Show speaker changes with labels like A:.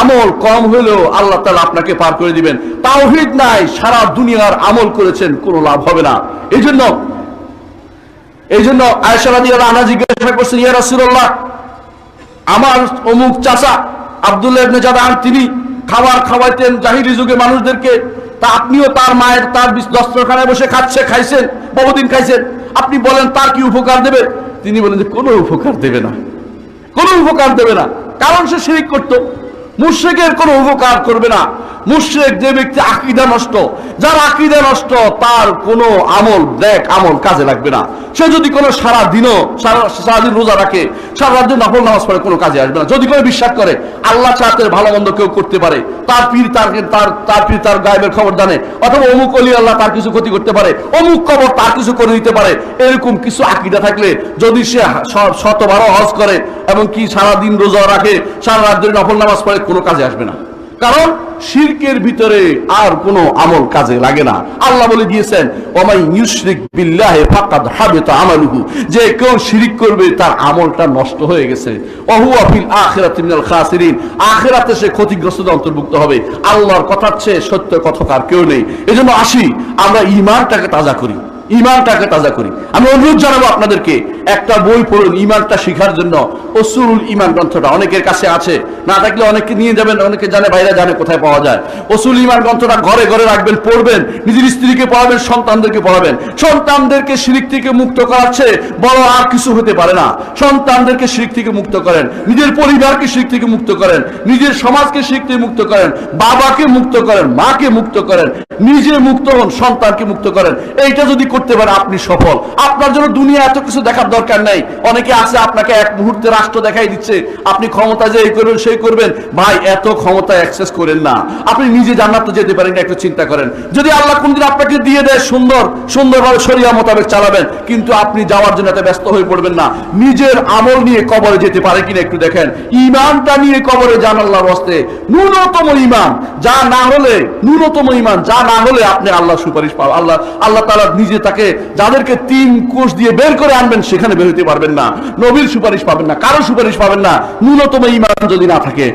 A: আমল কম হলেও আল্লাহ তালা আপনাকে পার করে দিবেন। তাওহিদ নাই, সারা দুনিয়ার আমল করেছেন, কোনো লাভ হবে না। এই জন্য এই জন্য আয়সা রাজি আনা জিজ্ঞাসা করছেন রাসূলুল্লাহ, আমার অমুক চাচা আব্দুল্লাহ তিনি খাবার খাওয়াইতেন জাহিরি যুগে মানুষদেরকে। তা আপনিও তার মায়ের, তার দস্তরখানায় বসে খাচ্ছে, খাইছেন, বহুদিন খাইছেন। আপনি বলেন, তার কি উপকার দেবে? তিনি বলেন যে, কোনো উপকার দেবে না। কোনো উপকার দেবে না। কারণ সে শিরিক করতো। মুশ্রেকের কোনো উপকার করবে না। মুশ্রেক যে ব্যক্তি আকিদা নষ্ট, যার আকিদা নষ্ট, তার কোনো আমল দেখ আমল কাজে লাগবে না। সে যদি কোনো সারা দিনও, সারা সারাদিন রোজা রাখে, সারা রাত যদি নফল নামাজ পড়ে, কোনো কাজে আসবে না। যদি কোনো বিশ্বাস করে, আল্লাহ চাহাতের ভালো মন্দ কেউ করতে পারে, তার পীর, তার তার তার পীর, তার গায়েবের খবর জানে, অথবা অমুক অলি আল্লাহ তার কিছু ক্ষতি করতে পারে, অমুক কবর তার কিছু করে দিতে পারে, এরকম কিছু আকিদা থাকলে যদি সে শতবারও হজ করে, এবং কি সারা দিন রোজা রাখে, সারা রাত ধরে নফল নামাজ পড়ে কোনো কাজে আসবে না। কারণ শিরকের ভিতরে আর কোনো আমল কাজে লাগে না। আল্লাহ বলে দিয়েছেন ওমাই ইউশরিক বিল্লাহে ফাকাদ হাবিতা আমালুহু। যে কেউ শিরিক করবে, তার আমলটা নষ্ট হয়ে গেছে। ওহুয়া ফিল আখিরাতি মিনাল খাসিরিন। আখিরাতে সে ক্ষতিগ্রস্তদের অন্তর্ভুক্ত হবে। আল্লাহর কথার চেয়ে সত্য কথাকার কেউ নেই। এজন্য আসি, আমরা ঈমানটাকে তাজা করি। ইমানটাকে তাজা করি। আমি অনুরোধ জানাব আপনাদেরকে, একটা বই পড়ুন ইমানটা শিখার জন্য। অসুরুল ইমান গ্রন্থটা অনেকের কাছে আছে। না থাকলে অনেকে নিয়ে যাবেন, অনেকে জানে, বাইরে জানে কোথায় পাওয়া যায়। অসুল ইমান গ্রন্থটা ঘরে ঘরে রাখবেন, পড়বেন, নিজের স্ত্রীকে পড়াবেন, সন্তানদেরকে পড়াবেন। সন্তানদেরকে শিরিক থেকে মুক্ত করাচ্ছে বড় আর কিছু হতে পারে না। সন্তানদেরকে শিরিক থেকে মুক্ত করেন, নিজের পরিবারকে শিরিক থেকে মুক্ত করেন, নিজের সমাজকে শিরিক থেকে মুক্ত করেন, বাবাকে মুক্ত করেন, মাকে মুক্ত করেন, নিজে মুক্ত হন, সন্তানকে মুক্ত করেন। এইটা যদি করতে পারেন আপনি সফল। আপনার জন্য দুনিয়া এত কিছু দেখার দরকার নাই। অনেকে আছে, আপনাকে এক মুহূর্তে রাষ্ট্র দেখাই দিচ্ছে। আপনি ক্ষমতা যে এই করবেন, সেই করবেন। ভাই, এত ক্ষমতা অ্যাক্সেস করেন না। আপনি নিজে জান্নাত তো যেতে পারেন একটু চিন্তা করেন। যদি আল্লাহ কোনদিন আপনাকে দিয়ে দেয়, সুন্দর, সুন্দরভাবে শরিয়া মোতাবেক চালাবেন, কিন্তু আপনি যাওয়ার জন্য এত ব্যস্ত হয়ে পড়বেন না। নিজের আমল নিয়ে কবরে যেতে পারে কিনা একটু দেখেন। ইমানটা নিয়ে কবরে যান আল্লাহর হস্তে। ন্যূনতম ইমান, যা না হলে, ন্যূনতম ইমান, যা না হলে আপনি আল্লাহ সুপারিশ পাবেন। আল্লাহ আল্লাহ তাআলা নিজে তাকে যাদেরকে তিন কোষ দিয়ে বের করে আনবেন, সেখানে বের হতে পারবেন না। নবীর সুপারিশ পাবেন না কারও সুপারিশ পাবেন না। ন্যূনতম ইমান যদি না থাকে